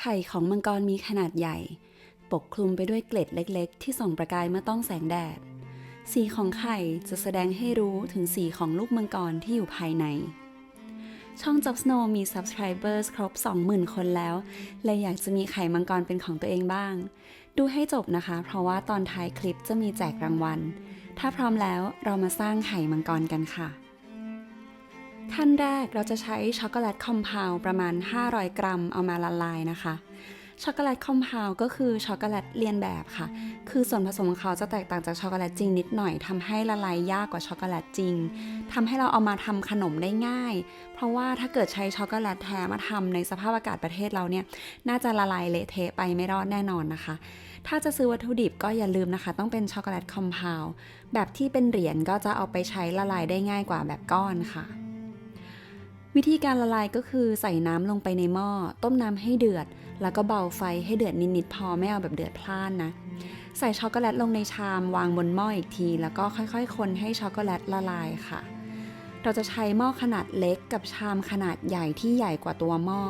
ไข่ของมังกรมีขนาดใหญ่ ปกคลุมไปด้วยเกล็ดเล็ก ๆ ที่ส่องประกายเมื่อต้องแสงแดด สีของไข่จะแสดงให้รู้ถึงสีของลูกมังกรที่อยู่ภายใน ช่อง Job Snow มี Subscribers ครบ 20,000 คนแล้วเลยอยากจะมีไข่มังกรเป็นของตัวเองบ้าง ดูให้จบนะคะ เพราะว่าตอนท้ายคลิปจะมีแจกรางวัล ถ้าพร้อมแล้วเรามาสร้างไข่มังกรกันค่ะ ขั้นแรกเราจะใช้ช็อกโกแลตคอมเพลประมาณ 500 กรัมเอามาละลายนะคะช็อกโกแลตคอมเพลก็คือช็อกโกแลตเลียนแบบค่ะ คือส่วนผสมของเขาจะแตกต่างจากช็อกโกแลตจริงนิดหน่อยทำให้ละลายยากกว่าช็อกโกแลตจริงทำให้เราเอามาทำขนมได้ง่าย เพราะว่าถ้าเกิดใช้ช็อกโกแลตแท้มาทำในสภาพอากาศประเทศเราเนี่ย น่าจะละลายเละเทะไปไม่รอดแน่นอนนะคะ ถ้าจะซื้อวัตถุดิบก็อย่าลืมนะคะ ต้องเป็นช็อกโกแลตคอมเพลแบบที่เป็นเหรียญก็จะเอาไปใช้ละลายได้ง่ายกว่าแบบก้อนค่ะ วิธีการละลายก็คือใส่น้ำลงไปในหม้อ ต้มน้ำให้เดือด แล้วก็เบาไฟให้เดือดนิดๆพอไม่เอาแบบเดือดพล่านนะ ใส่ช็อกโกแลตลงในชามวางบนหม้ออีกที แล้วก็ค่อยๆ คนให้ช็อกโกแลตละลายค่ะ เราจะใช้หม้อขนาดเล็กกับชามขนาดใหญ่ที่ใหญ่กว่าตัวหม้อ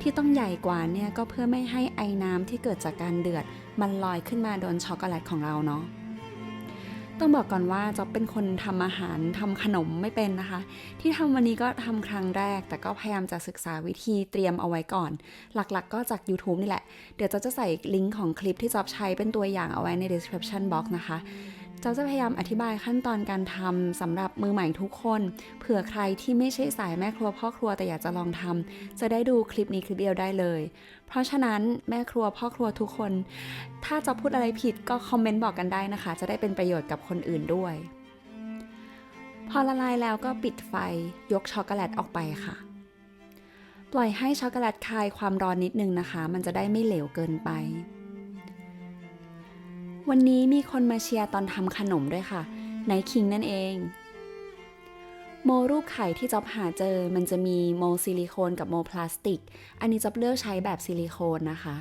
ที่ต้องใหญ่กว่าเนี่ยก็เพื่อไม่ให้ไอ้น้ำที่เกิดจากการเดือด มันลอยขึ้นมาโดนช็อกโกแลตของเราเนาะ ต้องบอกก่อนว่าจ๊อบเป็นคนทำอาหารทำขนมไม่เป็นนะคะ ที่ทำวันนี้ก็ทำครั้งแรก แต่ก็พยายามจะศึกษาวิธีเตรียมเอาไว้ก่อน หลักๆ ก็จาก YouTube นี่แหละ เดี๋ยวจ๊อบจะใส่ลิงก์ของคลิปที่จ๊อบใช้เป็นตัวอย่างเอาไว้ใน description box นะคะ จ๊อบจะพยายามอธิบายขั้นตอนการทำสำหรับมือใหม่ทุกคน เผื่อใครที่ไม่ใช่สายแม่ครัวพ่อครัวแต่อยากจะลองทำจะได้ดูคลิปนี้คลิปเดียวได้เลย เพราะฉะนั้นแม่ครัวพ่อครัวทุกคน ถ้าจะพูดอะไรผิดก็คอมเมนต์บอกกันได้นะคะ จะได้เป็นประโยชน์กับคนอื่นด้วย พอละลายแล้วก็ปิดไฟยกช็อกโกแลตออกไปค่ะ ปล่อยให้ช็อกโกแลตคายความร้อนนิดนึงนะคะ มันจะได้ไม่เหลวเกินไป วันนี้มีคนมาเชียร์ตอนทำขนมด้วยค่ะไนคิงนั่นเอง โมรูปไข่ที่จ๊อบหาเจอมันจะมีโมซิลิโคนกับโมพลาสติก อันนี้จ๊อบเลือกใช้แบบซิลิโคนนะคะ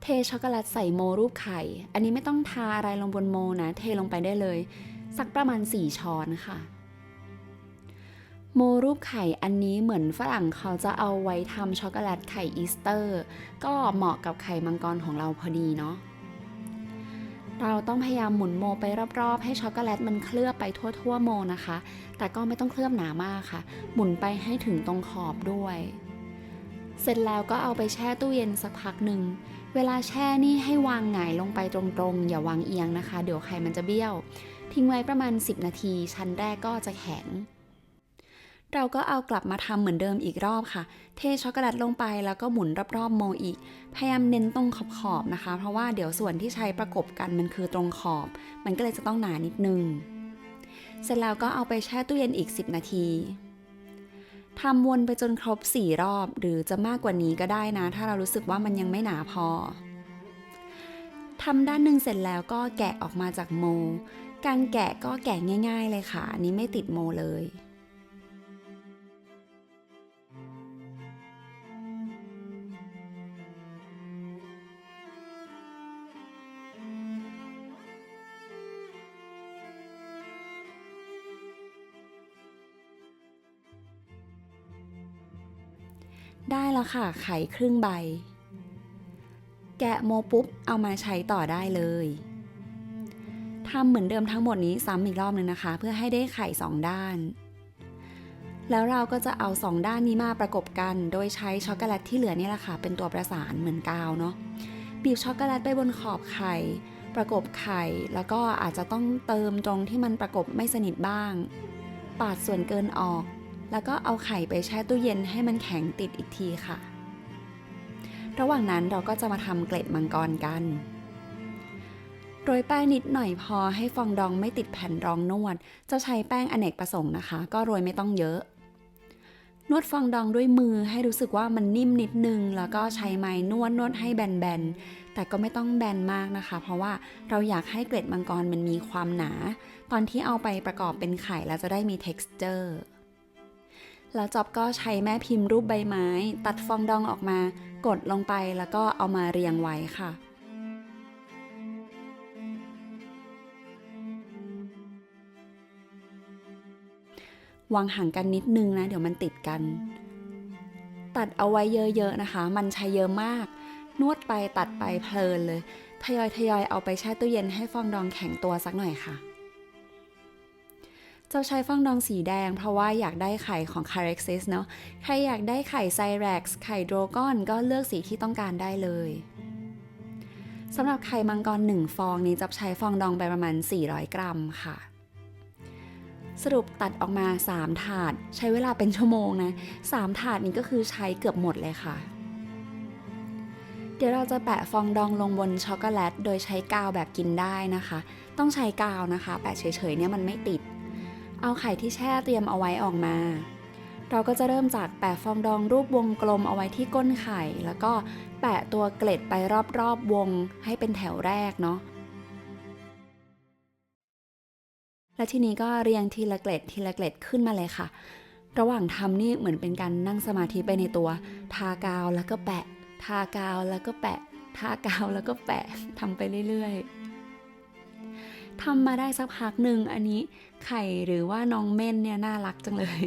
เทช็อกโกแลตใส่โมรูปไข่ อันนี้ไม่ต้องทาอะไรลงบนโมนะ เทลงไปได้เลย สักประมาณ 4 ช้อนค่ะ โมรูปไข่อันนี้เหมือนฝรั่งเขาจะเอาไว้ทำช็อกโกแลตไข่อีสเตอร์ ก็เหมาะกับไข่มังกรของเราพอดีเนาะ เราต้องพยายามหมุนโมไปรอบๆ ให้ช็อกโกแลตมันเคลือบไปทั่วๆโมนะคะ แต่ก็ไม่ต้องเคลือบหนามากค่ะ หมุนไปให้ถึงตรงขอบด้วย เสร็จแล้วก็เอาไปแช่ตู้เย็นสักพักหนึ่ง เวลาแช่นี่ให้วางหงายลงไปตรงๆ อย่าวางเอียงนะคะ เดี๋ยวไข่มันจะเบี้ยว ทิ้งไว้ประมาณ 10 นาที ชั้นแรกก็จะแข็ง เราก็เอากลับมาทำเหมือนเดิมอีกรอบค่ะ เทช็อกโกแลตลงไปแล้วก็หมุนรอบๆโมอีก พยายามเน้นตรงขอบๆนะคะ เพราะว่าเดี๋ยวส่วนที่ใช้ประกบกันมันคือตรงขอบ มันก็เลยจะต้องหนานิดนึง เสร็จแล้วก็เอาไปแช่ตู้เย็นอีก 10 นาทีทำวนไปจนครบ 4 รอบ หรือจะมากกว่านี้ก็ได้นะ ถ้าเรารู้สึกว่ามันยังไม่หนาพอทำด้านหนึ่งเสร็จแล้วก็แกะออกมาจากโม การแกะก็แกะง่าย ๆ เลยค่ะ อันนี้ไม่ติดโมเลย ได้แล้วค่ะ ไข่ครึ่งใบ แกะโมปุ๊บ เอามาใช้ต่อได้เลยทำเหมือนเดิมทั้งหมดนี้ซ้ำอีกรอบนึงนะคะ เพื่อให้ได้ไข่สองด้าน แล้วเราก็จะเอาสองด้านนี้มาประกบกัน โดยใช้ช็อกโกแลตที่เหลือนี่แหละค่ะ เป็นตัวประสานเหมือนกาวเนาะ บีบช็อกโกแลตไปบนขอบไข่ ประกบไข่ แล้วก็อาจจะต้องเติมตรงที่มันประกบไม่สนิทบ้าง ปาดส่วนเกินออก แล้วก็เอาไข่ไปแช่ตู้เย็นให้มันแข็งติดอีกทีค่ะ ระหว่างนั้นเราก็จะมาทำเกล็ดมังกรกัน โรยแป้งนิดหน่อยพอให้ฟองดองไม่ติดแผ่นรองนวด จะใช้แป้งอเนกประสงค์นะคะ ก็โรยไม่ต้องเยอะ นวดฟองดองด้วยมือให้รู้สึกว่ามันนิ่มนิดนึง แล้วก็ใช้ไม้นวดนวดให้แบนๆ แต่ก็ไม่ต้องแบนมากนะคะ เพราะว่าเราอยากให้เกล็ดมังกรมันมีความหนา ตอนที่เอาไปประกอบเป็นไข่แล้วจะได้มี texture แล้วจอบก็ใช้แม่พิมพ์รูปใบไม้ ตัดฟองดองออกมา กดลงไปแล้วก็เอามาเรียงไว้ค่ะวางห่างกันนิดนึงนะ เดี๋ยวมันติดกัน ตัดเอาไว้เยอะๆนะคะ มันใช้เยอะมาก นวดไปตัดไปเพลินเลย ทยอยทยอยเอาไปแช่ตู้เย็นให้ฟองดองแข็งตัวสักหน่อยค่ะ จ้าใช้ฟองดองสีแดงเพราะว่าอยากได้ไข่ของ c a r e x i s เนาะ ใครอยากได้ไข่ไซแร็กซ์ไข่โดรกอนก็เลือกสีที่ต้องการได้เลยสำหรับไข่มังกร 1 ฟองนี้จะใช้ฟองดองไปประมาณ 400 กรัมค่ะ สรุปตัดออกมา 3 ถาด ใช้เวลาเป็นชั่วโมงนะ 3 ถาดนี้ก็คือใช้เกือบหมดเลยค่ะ เดี๋ยวเราจะแปะฟองดองลงบนช็อกโกแลต โดยใช้กาวแบบกินได้นะคะ ต้องใช้กาวนะคะ แปะเฉยๆเนี่ยมันไม่ติด เอาไข่ที่แช่เตรียมเอาไว้ออกมา เราก็จะเริ่มจากแปะฟองดองรูปวงกลมเอาไว้ที่ก้นไข่ แล้วก็แปะตัวเกล็ดไปรอบๆวงให้เป็นแถวแรกเนาะและทีนี้ก็เรียงทีละเกล็ดทีละเกล็ดขึ้นมาเลยค่ะ ระหว่างทำนี่เหมือนเป็นการนั่งสมาธิไปในตัว ทากาวแล้วก็แปะ ทากาวแล้วก็แปะ ทากาวแล้วก็แปะทำไปเรื่อยๆทำมาได้สักพักหนึ่งอันนี้ ไข่หรือว่าน้องเม่นเนี่ยน่ารักจังเลย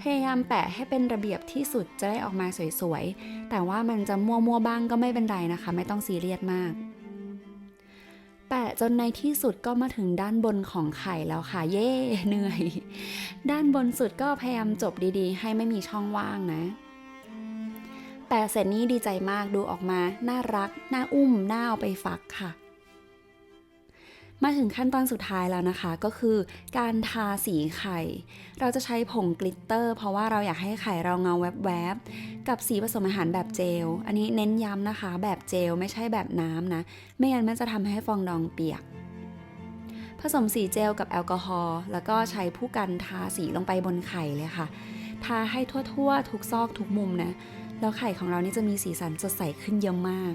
พยายามแปะให้เป็นระเบียบที่สุดจะได้ออกมาสวยๆ แต่ว่ามันจะมั่วๆบ้างก็ไม่เป็นไรนะคะ ไม่ต้องซีเรียสมาก แปะจนในที่สุดก็มาถึงด้านบนของไข่แล้วค่ะ เย่เหนื่อย ด้านบนสุดก็พยายามจบดีๆ ให้ไม่มีช่องว่างนะแปะเสร็จนี้ดีใจมากดูออกมา น่ารัก น่าอุ้ม น่าเอาไปฟักค่ะ มาถึงขั้นตอนสุดท้ายแล้วนะคะ ก็คือการทาสีไข่ เราจะใช้ผงกลิตเตอร์ เพราะว่าเราอยากให้ไข่เราเงาแวบๆ กับสีผสมอาหารแบบเจล อันนี้เน้นย้ำนะคะ แบบเจลไม่ใช่แบบน้ำนะ ไม่งั้นมันจะทำให้ฟองดองเปียก ผสมสีเจลกับแอลกอฮอล์แล้วก็ใช้ผู้กันทาสีลงไปบนไข่เลยค่ะ ทาให้ทั่วๆ ทุกซอกทุกมุมนะ แล้วไข่ของเรานี่จะมีสีสันสดใสขึ้นเยอะมาก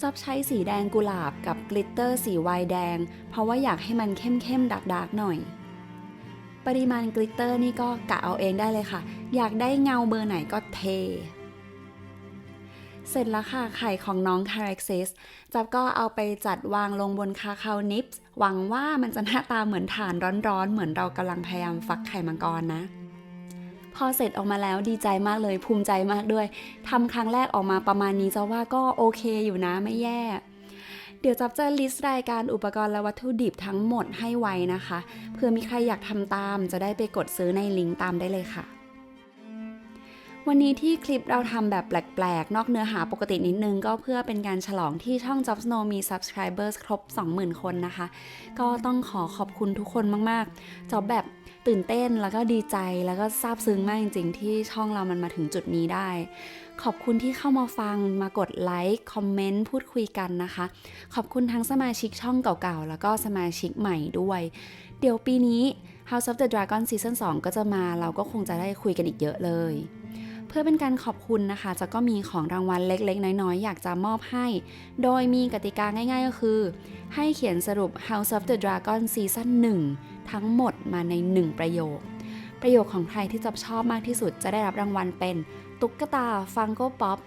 จับใช้สีแดงกุหลาบกับกลิตเตอร์สีไวน์แดง เพราะว่าอยากให้มันเข้มๆดักๆหน่อย ปริมาณกลิตเตอร์นี่ก็กะเอาเองได้เลยค่ะ อยากได้เงาเบอร์ไหนก็เท เสร็จแล้วค่ะไข่ของน้อง c a r e x i s จับก็เอาไปจัดวางลงบนคาคานิปส์หวังว่ามันจะหน้าตาเหมือนฐานร้อนๆ เหมือนเรากำลังพยายามฟักไข่มังกรนะ พอเสร็จออกมาแล้วดีใจมากเลยภูมิใจมากด้วยทำครั้งแรกออกมาประมาณนี้จะว่าก็โอเคอยู่นะไม่แย่ เดี๋ยวจับจะลิสต์รายการอุปกรณ์และวัตถุดิบทั้งหมดให้ไว้นะคะ เพื่อมีใครอยากทำตามจะได้ไปกดซื้อในลิงก์ตามได้เลยค่ะ วันนี้ที่คลิปเราทำแบบแปลก ๆ นอกเนื้อหาปกตินิดนึง ก็เพื่อเป็นการฉลองที่ช่อง Job Snow มี subscribers ครบ 20,000 คนนะคะ ก็ต้องขอขอบคุณทุกคนมากๆ จอบแบบตื่นเต้นแล้วก็ดีใจแล้วก็ซาบซึ้งมากจริง ๆ ที่ช่องเรามันมาถึงจุดนี้ได้ ขอบคุณที่เข้ามาฟังมากดไลค์คอมเมนต์พูดคุยกันนะคะ ขอบคุณทั้งสมาชิกช่องเก่าๆ แล้วก็สมาชิกใหม่ด้วย เดี๋ยวปีนี้ House of the Dragon Season 2 ก็จะมาเราก็คงจะได้คุยกันอีกเยอะเลย พื่อเป็นการขอบคุณนะคะ จะก็มีของรางวัลเล็กๆ น้อยๆ อยากจะมอบให้ โดยมีกติกาง่ายๆ ก็คือ ให้เขียนสรุป House of the Dragon Season 1ทั้งหมดมาใน 1 ประโยค ประโยคของใครที่จับชอบมากที่สุดจะได้รับรางวัลเป็น ตุ๊กตาฟังโกป๊อป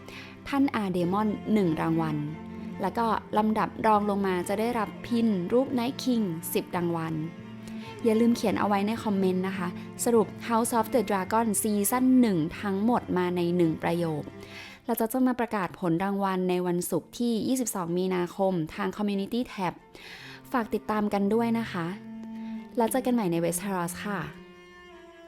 ท่านอาเดมอน1รางวัล แล้วก็ลำดับรองลงมาจะได้รับพินรูป Night King 10รางวัล อย่าลืมเขียนเอาไว้ในคอมเมนต์นะคะ สรุป House of the Dragon ซีซั่น1 ทั้งหมดมาใน 1 ประโยค เราจะจะมาประกาศผลรางวัลในวันศุกร์ที่ 22 มีนาคมทาง Community Tab ฝากติดตามกันด้วยนะคะ แล้วเจอกันใหม่ใน Westeros ค่ะ